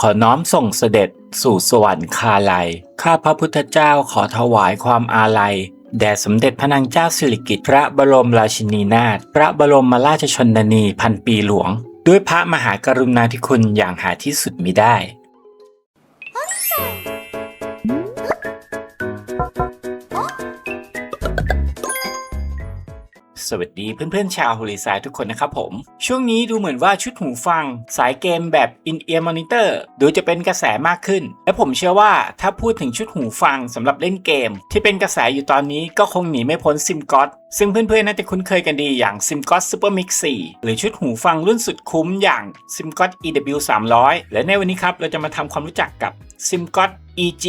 ขอน้อมส่งเสด็จสู่สวรรคาลัย ข้าพระพุทธเจ้าขอถวายความอาลัย แด่สมเด็จพระนางเจ้าสิริกิติ์พระบรมราชินีนาถ พระบรมราชชนนีพันปีหลวง ด้วยพระมหากรุณาธิคุณอย่างหาที่สุดมิได้ สวัสดีเพื่อนๆชาวฮ o ลิซายทุกคนนะครับผม ช่วงนี้ดูเหมือนว่าชุดหูฟัง สายเกมแบบ In-Ear Monitor ดูจะเป็นกระแสมากขึ้น และผมเชื่อว่าถ้าพูดถึงชุดหูฟังสำหรับเล่นเกม ที่เป็นกระแสอยู่ตอนนี้ก็คงหนีไม่พ้น SIM g o t ซึ่งเพื่อนๆน่าจะคุ้นเคยกันดีอย่าง SIM g o t Super Mix 4 หรือชุดหูฟังรุ่นสุดคุ้มอย่าง SIM g o t EW 300และในวันนี้ครับเราจะมาทำความรู้จักกับ SIM g o t EG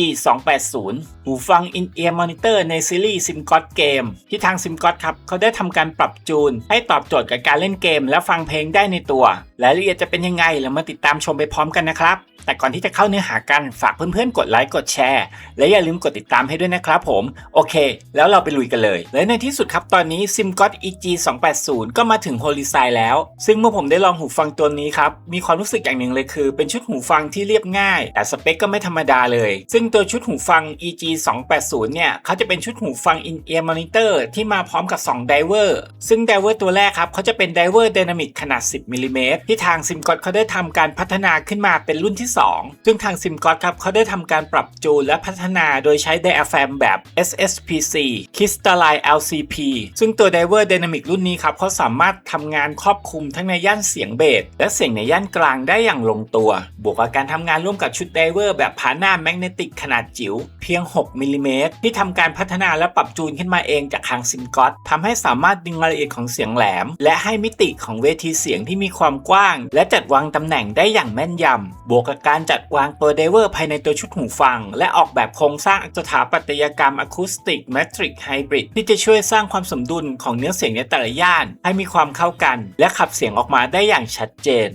280 หูฟัง In-Ear Monitor ในซีรีส์ SIM g o t Game ที่ทาง SIM g o t ครับเขาได้ทำการปรับจูน ให้ตอบโจทย์กับการเล่นเกมและฟังเพลงได้ในตัวรายละเอียดจะเป็นยังไงเรามาติดตามชมไปพร้อมกันนะครับ แต่ก่อนที่จะเข้าเนื้อหากันฝากเพื่อนๆ กดไลค์กดแชร์ และอย่าลืมกดติดตามให้ด้วยนะครับผม โอเค แล้วเราไปลุยกันเลย และในที่สุดครับตอนนี้ SIM g o t EG 280ก็มาถึง h o l i s i แล้ว ซึ่งเมื่อผมได้ลองหูฟังตัวนี้ครับ มีความรู้สึกอย่างหนึ่งเลยคือ เป็นชุดหูฟังที่เรียบง่าย แต่สเปคก็ไม่ธรรมดาเลย ซึ่งตัวชุดหูฟัง EG 280เนี่ยเขาจะเป็นชุดหูฟัง In-Ear Monitor ที่มาพร้อมกับ2ไดเวอร์ซึ่งไดเวอร์ตัวแรกครับเขาจะเป็นไดเวอร์ Dynamic ขนาด 10มิลลิเมตรที่ทาง SIM g o t เขาได้ทำการพัฒนาขึ้นมาเป็นรุ่นที่ 2 ซึ่งทาง SIM g o t ครับเขาได้ทำการปรับจูนและพัฒนาโดยใช้ Diaphragm แบบ SSPC Crystalline LCP ซึ่งตัว Diver Dynamic รุ่นนี้ครับเขาสามารถทำงานครอบคลุมทั้งในย่านเสียงเบสและเสียงในย่านกลางได้อย่างลงตัว บวกกับการทำงานร่วมกับชุด Diver แบบผาหน้าแมกเนติกขนาดจิ๋วเพียง 6มิลลิเมตรที่ทำการพัฒนาและปรับจูนขึ้นมาเองจากทาง SIM g o t ทำให้สามารถดึงรายละเอียดของเสียงแหลม และให้มิติของเวทีเสียงที่มีความกว้างและจัดวางตำแหน่งได้อย่างแม่นยำ บวกกับการจัดวางตัวเดเวอร์ภายในตัวชุดหูฟัง และออกแบบโครงสร้างสถาปัตยกรรมอะคูสติกแมทริกไฮบริดที่จะช่วยสร้างความสมดุลของเนื้อเสียงในแต่ละย่าน ให้มีความเข้ากัน และขับเสียงออกมาได้อย่างชัดเจน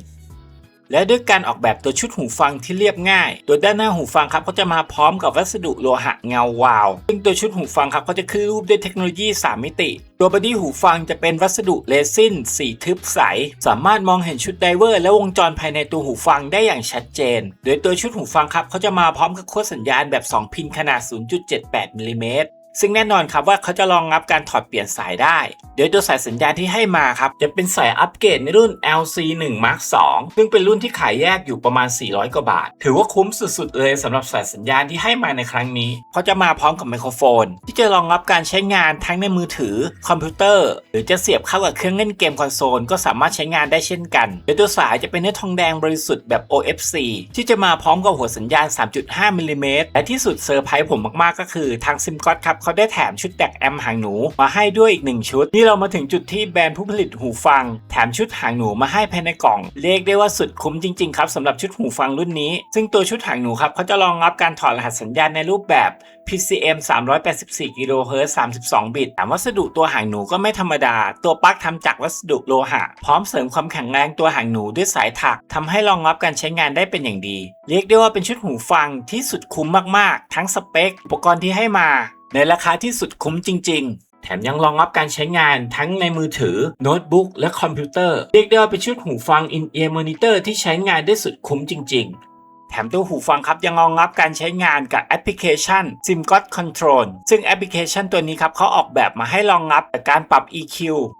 และด้วยการออกแบบตัวชุดหูฟังที่เรียบง่าย ตัวด้านหน้าหูฟังครับก็จะมาพร้อมกับวัสดุโลหะเงาวาว ซึ่งตัวชุดหูฟังครับก็จะขึ้นรูปด้วยเทคโนโลยี 3 มิติ ตัวบอดี้หูฟังจะเป็นวัสดุเรซินสีทึบใส สามารถมองเห็นชุดไดเวอร์ และวงจรภายในตัวหูฟังได้อย่างชัดเจน โดยตัวชุดหูฟังครับเขาจะมาพร้อมกับขั้วสัญญาณแบบ 2 พินขนาด 0.78มิลลิเมตร ซึ่งแน่นอนครับว่าเขาจะรองรับการถอดเปลี่ยนสายได้โดยตัวสายสัญญาณที่ให้มาครับ จะเป็นสายอัปเกรดในรุ่น LC1 Mark 2ซึ่งเป็นรุ่นที่ขายแยกอยู่ประมาณ 400 กว่าบาท ถือว่าคุ้มสุดๆ เลยสำหรับสายสัญญาณที่ให้มาในครั้งนี้เพราะจะมาพร้อมกับไมโครโฟน ที่จะรองรับการใช้งานทั้งในมือถือ คอมพิวเตอร์ หรือจะเสียบเข้ากับเครื่องเล่นเกมคอนโซลก็สามารถใช้งานได้เช่นกันโดยตัวสายจะเป็นเนื้อทองแดงบริสุทธิ์แบบ OFC ที่จะมาพร้อมกับหัวสัญญาณ 3.5มิลลิเมตรและที่สุดเซอร์ไพรส์ผมมากๆก็คือทางซิมกอตครับเขาได้แถมชุดแดกแอมหางหนูมาให้ด้วยอีกหนึ่งชุด นี่เรามาถึงจุดที่แบรนด์ผู้ผลิตหูฟัง แถมชุดหางหนูมาให้ภายในกล่อง เรียกได้ว่าสุดคุ้มจริงๆครับสำหรับชุดหูฟังรุ่นนี้ ซึ่งตัวชุดหางหนูครับเขาจะรองรับการถอดรหัสสัญญาณในรูปแบบ PCM 384กิโลเฮิรตซ์32 บิตแต่วัสดุตัวหางหนูก็ไม่ธรรมดา ตัวปลั๊กทำจากวัสดุโลหะ พร้อมเสริมความแข็งแรงตัวหางหนูด้วยสายถักทำให้รองรับการใช้งานได้เป็นอย่างดี เรียกได้ว่าเป็นชุดหูฟังที่สุดคุ้มมากๆ ทั้งสเปค อุปกรณ์ที่ให้มา ในราคาที่สุดคุ้มจริง ๆ แถมยังรองรับการใช้งานทั้งในมือถือ โน้ตบุ๊กและคอมพิวเตอร์ เรียกได้ว่าเป็นชุดหูฟัง In-Ear Monitor ที่ใช้งานได้สุดคุ้มจริง ๆ แถมตัวหูฟังครับยังรองรับการใช้งานกับแอปพลิเคชัน SimGod Control ซึ่งแอปพลิเคชันตัวนี้ครับเขาออกแบบมาให้รองรับการปรับ EQ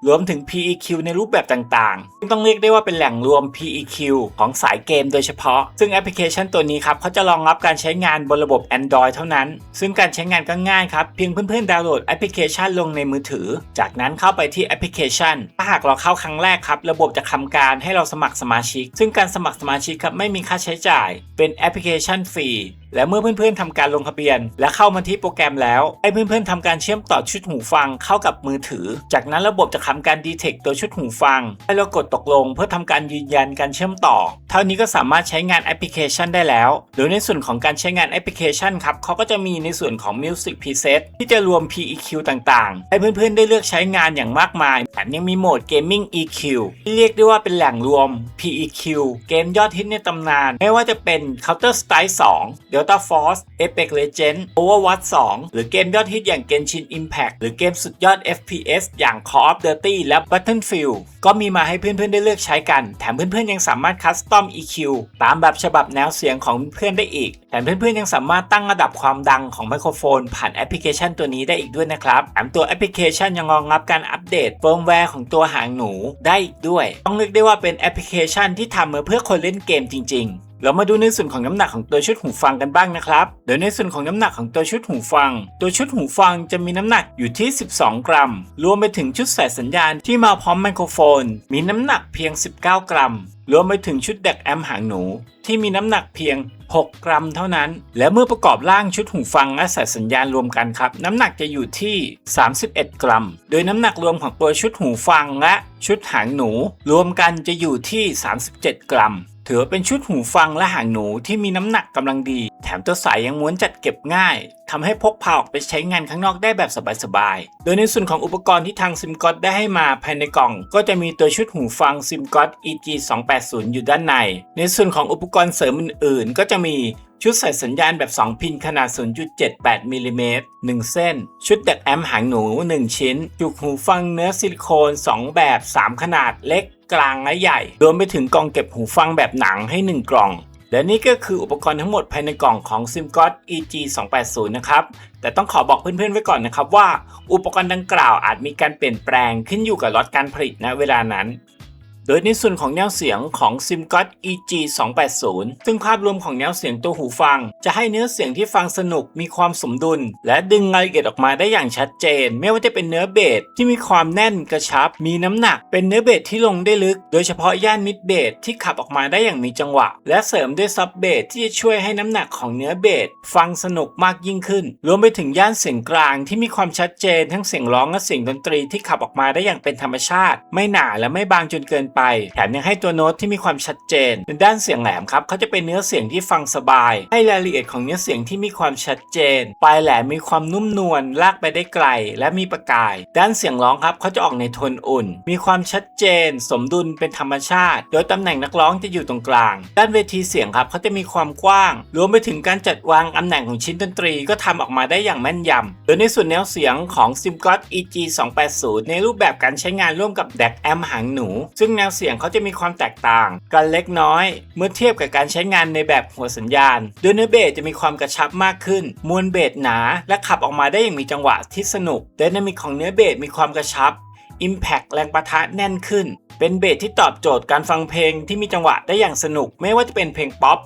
รวมถึง PEQ ในรูปแบบต่างๆ ซึ่งต้องเรียกได้ว่าเป็นแหล่งรวม PEQ ของสายเกมโดยเฉพาะ ซึ่งแอปพลิเคชันตัวนี้ครับเขาจะรองรับการใช้งานบนระบบ Android เท่านั้น ซึ่งการใช้งานก็ง่ายครับ เพียงเพื่อนๆดาวน์โหลดแอปพลิเคชันลงในมือถือ จากนั้นเข้าไปที่แอปพลิเคชัน ถ้าหากเราเข้าครั้งแรกครับ ระบบจะทำการให้เราสมัครสมาชิก ซึ่งการสมัครสมาชิกครับไม่มีค่าใช้จ่ายเป็นแอปพลิเคชันฟรี และเมื่อเพื่อนๆทำการลงทะเบียน และเข้ามาที่โปรแกรมแล้ว ให้เพื่อนๆทำการเชื่อมต่อชุดหูฟังเข้ากับมือถือ จากนั้นระบบจะทำการดีเทคตัวชุดหูฟัง ให้เรากดตกลงเพื่อทำการยืนยันการเชื่อมต่อ เท่านี้ก็สามารถใช้งานแอปพลิเคชันได้แล้วโดยในส่วนของการใช้งานแอปพลิเคชันครับเขาก็จะมีในส่วนของ Music Preset ที่จะรวม PEQ ต่างๆ ให้เพื่อนๆได้เลือกใช้งานอย่างมากมายแถมยังมีโหมด Gaming EQ ที่เรียกได้ว่าเป็นแหล่งรวม PEQ เกมยอดฮิตในตำนาน ไม่ว่าจะเป็น Counter Strike 2 The Delta Force Apex Legends Overwatch 2 หรือเกมยอดฮิตอย่าง Genshin Impact หรือเกมสุดยอด FPS อย่าง Call of Duty และ Battlefield ก็มีมาให้เพื่อนๆ ได้เลือกใช้กัน แถมเพื่อนๆ ยังสามารถคัสตอม EQ ตามแบบฉบับแนวเสียงของเพื่อนได้อีก แถมเพื่อนๆ ยังสามารถตั้งระดับความดังของไมโครโฟน ผ่านแอปพลิเคชันตัวนี้ได้อีกด้วยนะครับแถมตัวแอปพลิเคชันยังรองรับการอัปเดตเฟิร์มแวร์ของตัวหางหนูได้อีกด้วย ต้องเรียกได้ว่าเป็นแอปพลิเคชันที่ทำมาเพื่อคนเล่นเกมจริง ๆ เรามาดูในส่วนของน้ำหนักของตัวชุดหูฟังกันบ้างนะครับ โดยในส่วนของน้ำหนักของตัวชุดหูฟัง ตัวชุดหูฟังจะมีน้ำหนักอยู่ที่ 12 กรัม รวมไปถึงชุดใส่สัญญาณที่มาพร้อมไมโครโฟน มีน้ำหนักเพียง 19 กรัม รวมไปถึงชุดแดกแอมหางหนู ที่มีน้ำหนักเพียง 6 กรัมเท่านั้น และเมื่อประกอบร่างชุดหูฟังและสายสัญญาณรวมกันครับ น้ำหนักจะอยู่ที่ 31 กรัม โดยน้ำหนักรวมของตัวชุดหูฟังและชุดหางหนู รวมกันจะอยู่ที่ 37 กรัม ถือว่าเป็นชุดหูฟังและหางหนูที่มีน้ำหนักกำลังดี แถมตัวสายยังม้วนจัดเก็บง่ายทำให้พกพาออกไปใช้งานข้างนอกได้แบบสบายๆ โดยในส่วนของอุปกรณ์ที่ทางซิมก o t ได้ให้มาภายในกล่อง ก็จะมีตัวชุดหูฟังซิมก o t EG 280อยู่ด้านใน ในส่วนของอุปกรณ์เสริมอื่นๆ ก็จะมีชุดใส่สัญญาณแบบ 2 พินขนาด 0.78มิลลิเมตร1เส้น ชุดแดกแอมหางหนู 1 ชิ้น จุกหูฟังเนื้อซิลิโคน 2 แบบ 3 ขนาดเล็ก กลางและใหญ่ รวมไปถึงกล่องเก็บหูฟังแบบหนังให้ 1 กล่อง และนี่ก็คืออุปกรณ์ทั้งหมดภายในกล่องของ s i m g o t EG 280นะครับ แต่ต้องขอบอกเพื่อนๆไว้ก่อนนะครับว่า อุปกรณ์ดังกล่าวอาจมีการเปลี่ยนแปลงขึ้นอยู่กับล็อตการผลิตณเวลานั้น ดยในส่วนของแนวเสียงของ s i m g o t EG 280ซึ่งภาพรวมของแนวเสียงตัวหูฟัง จะให้เนื้อเสียงที่ฟังสนุกมีความสมดุล และดึงรายละเอียดออกมาได้อย่างชัดเจน ไม่ว่าจะเป็นเนื้อเบสที่มีความแน่นกระชับ มีน้ำหนัก เป็นเนื้อเบสที่ลงได้ลึก โดยเฉพาะย่านมิดเบสที่ขับออกมาได้อย่างมีจังหวะ และเสริมด้วยซับเบสที่จะช่วยให้น้ำหนักของเนื้อเบสฟังสนุกมากยิ่งขึ้น รวมไปถึงย่านเสียงกลางที่มีความชัดเจน ทั้งเสียงร้องและเสียงดนตรีที่ขับออกมาได้อย่างเป็นธรรมชาติ ไม่หนาและไม่บางจนเกินไปแถมยังให้ตัวโน้ตที่มีความชัดเจนในด้านเสียงแหลมครับเขาจะเป็นเนื้อเสียงที่ฟังสบาย ให้รายละเอียดของเนื้อเสียงที่มีความชัดเจน ปลายแหลมมีความนุ่มนวลลากไปได้ไกล และมีประกาย ด้านเสียงร้องครับเขาจะออกในโทนอุ่น มีความชัดเจน สมดุลเป็นธรรมชาติ โดยตำแหน่งนักร้องจะอยู่ตรงกลาง ด้านเวทีเสียงครับเขาจะมีความกว้าง รวมไปถึงการจัดวางตำแหน่งของชิ้นดนตรีก็ทำออกมาได้อย่างแม่นยำโดยในส่วนแนวเสียงของ s i m g o t EG 280ในรูปแบบการใช้งานร่วมกับ DAC แอมหางหนู ซึ่งแนวเสียงเขาจะมีความแตกต่างกันเล็กน้อย เมื่อเทียบกับการใช้งานในแบบหัวสัญญาณ โดยเนื้อเบสจะมีความกระชับมากขึ้น มวลเบสหนา และขับออกมาได้อย่างมีจังหวะที่สนุกไดนามิกของเนื้อเบสมีความกระชับ Impact แรงประทะแน่นขึ้น เป็นเบสที่ตอบโจทย์การฟังเพลงที่มีจังหวะได้อย่างสนุก ไม่ว่าจะเป็นเพลงป๊อป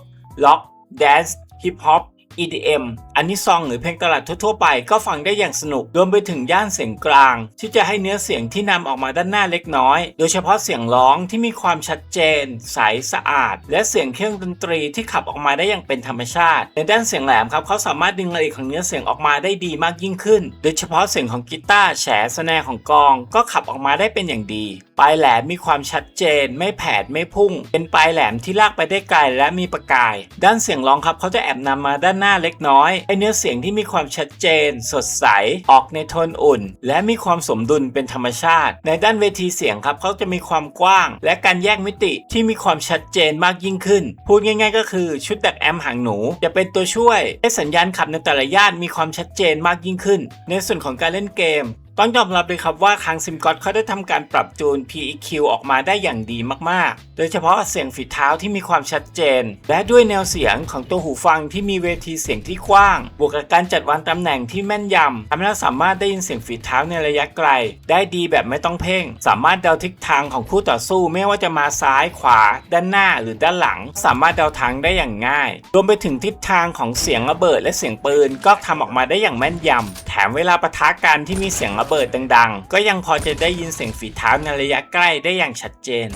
ล็อกแดนซ์ฮิปฮอป EDM อันนี้ซองหรือเพลงตลาดทั่วๆไปก็ฟังได้อย่างสนุก รวมไปถึงย่านเสียงกลาง ที่จะให้เนื้อเสียงที่นำออกมาด้านหน้าเล็กน้อย โดยเฉพาะเสียงร้องที่มีความชัดเจน ใสสะอาด และเสียงเครื่องดนตรีที่ขับออกมาได้อย่างเป็นธรรมชาติ ในด้านเสียงแหลมครับเขาสามารถดึงรายละเอียดของเนื้อเสียงออกมาได้ดีมากยิ่งขึ้น โดยเฉพาะเสียงของกีตาร์แฉสแนของกอง ก็ขับออกมาได้เป็นอย่างดีปลายแหลมมีความชัดเจน ไม่แผดไม่พุ่ง เป็นปลายแหลมที่ลากไปได้ไกลและมีประกาย ด้านเสียงร้องครับเขาจะแอบนำมาด้านหน้าเล็กน้อยให้เนื้อเสียงที่มีความชัดเจน สดใส ออกในโทนอุ่น และมีความสมดุลเป็นธรรมชาติ ในด้านเวทีเสียงครับเขาจะมีความกว้าง และการแยกมิติที่มีความชัดเจนมากยิ่งขึ้น พูดง่าย ๆ ก็คือชุดดักแอมหางหนู จะเป็นตัวช่วยให้สัญญาณขับในแต่ละย่านมีความชัดเจนมากยิ่งขึ้น ในส่วนของการเล่นเกม ต้องยอมรับเลยครับว่าทางซิมก o t เขาได้ทำการปรับจูน PEQ ออกมาได้อย่างดีมากๆ โดยเฉพาะเสียงฝีเท้าที่มีความชัดเจน และด้วยแนวเสียงของตัวหูฟังที่มีเวทีเสียงที่กว้าง บวกกับการจัดวางตำแหน่งที่แม่นยำทำให้เราสามารถได้ยินเสียงฝีเท้าในระยะไกล ได้ดีแบบไม่ต้องเพ่ง สามารถเดาทิศทางของคู่ต่อสู้ไม่ว่าจะมาซ้ายขวา ด้านหน้าหรือด้านหลัง สามารถเดาทางได้อย่างง่าย รวมไปถึงทิศทางของเสียงระเบิดและเสียงปืนก็ทำออกมาได้อย่างแม่นยำแถมเวลาปะทะกันที่มีเสียงระเบิดดังๆ ก็ยังพอจะได้ยินเสียงฝีเท้าในระยะใกล้ได้อย่างชัดเจน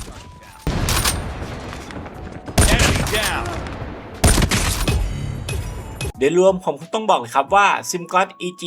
Enemy down. โดยรวมผมคงต้องบอกเลยครับว่า s i m g o t EG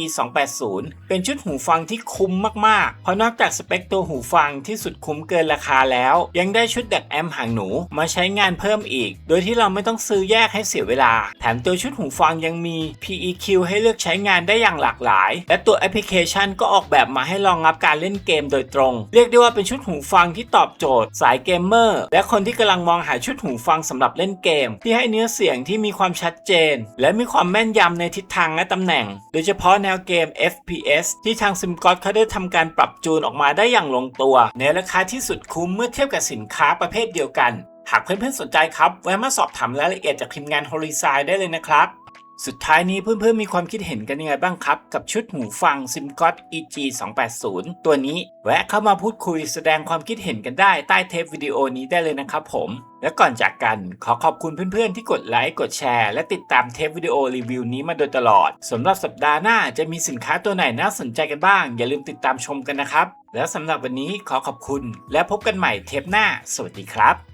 280เป็นชุดหูฟังที่คุ้มมากๆ เพราะนอกจากสเปคตัวหูฟังที่สุดคุ้มเกินราคาแล้ว ยังได้ชุดดักแอมหางหนูมาใช้งานเพิ่มอีก โดยที่เราไม่ต้องซื้อแยกให้เสียเวลา แถมตัวชุดหูฟังยังมี PEQ ให้เลือกใช้งานได้อย่างหลากหลาย และตัวแอปพลิเคชันก็ออกแบบมาให้รองรับการเล่นเกมโดยตรง เรียกได้ว่าเป็นชุดหูฟังที่ตอบโจทย์ สายเกมเมอร์และคนที่กำลังมองหาชุดหูฟังสำหรับเล่นเกม ที่ให้เนื้อเสียงที่มีความชัดเจน และมีความแม่นยำในทิศทางและตำแหน่ง โดยเฉพาะแนวเกม FPS ที่ทางซิมกอตเขาได้ทำการปรับจูนออกมาได้อย่างลงตัว ในราคาที่สุดคุ้มเมื่อเทียบกับสินค้าประเภทเดียวกัน หากเพื่อนๆสนใจครับแวะมาสอบถามรายละเอียดจากทีมงาน h o l i z i ได้เลยนะครับ สุดท้ายนี้เพื่อนๆมีความคิดเห็นกันยังไงบ้างครับ กับชุดหูฟัง s i m g o t EG 280ตัวนี้ แวะเข้ามาพูดคุยแสดงความคิดเห็นกันได้ใต้เทปวิดีโอนี้ได้เลยนะครับผม และก่อนจากกันขอขอบคุณเพื่อนๆที่กดไลค์กดแชร์และติดตามเทปวิดีโอรีวิวนี้มาโดยตลอดสำหรับสัปดาห์หน้าจะมีสินค้าตัวไหนน่าสนใจกันบ้าง อย่าลืมติดตามชมกันนะครับ แล้วสำหรับวันนี้ขอขอบคุณ และพบกันใหม่เทปหน้า สวัสดีครับ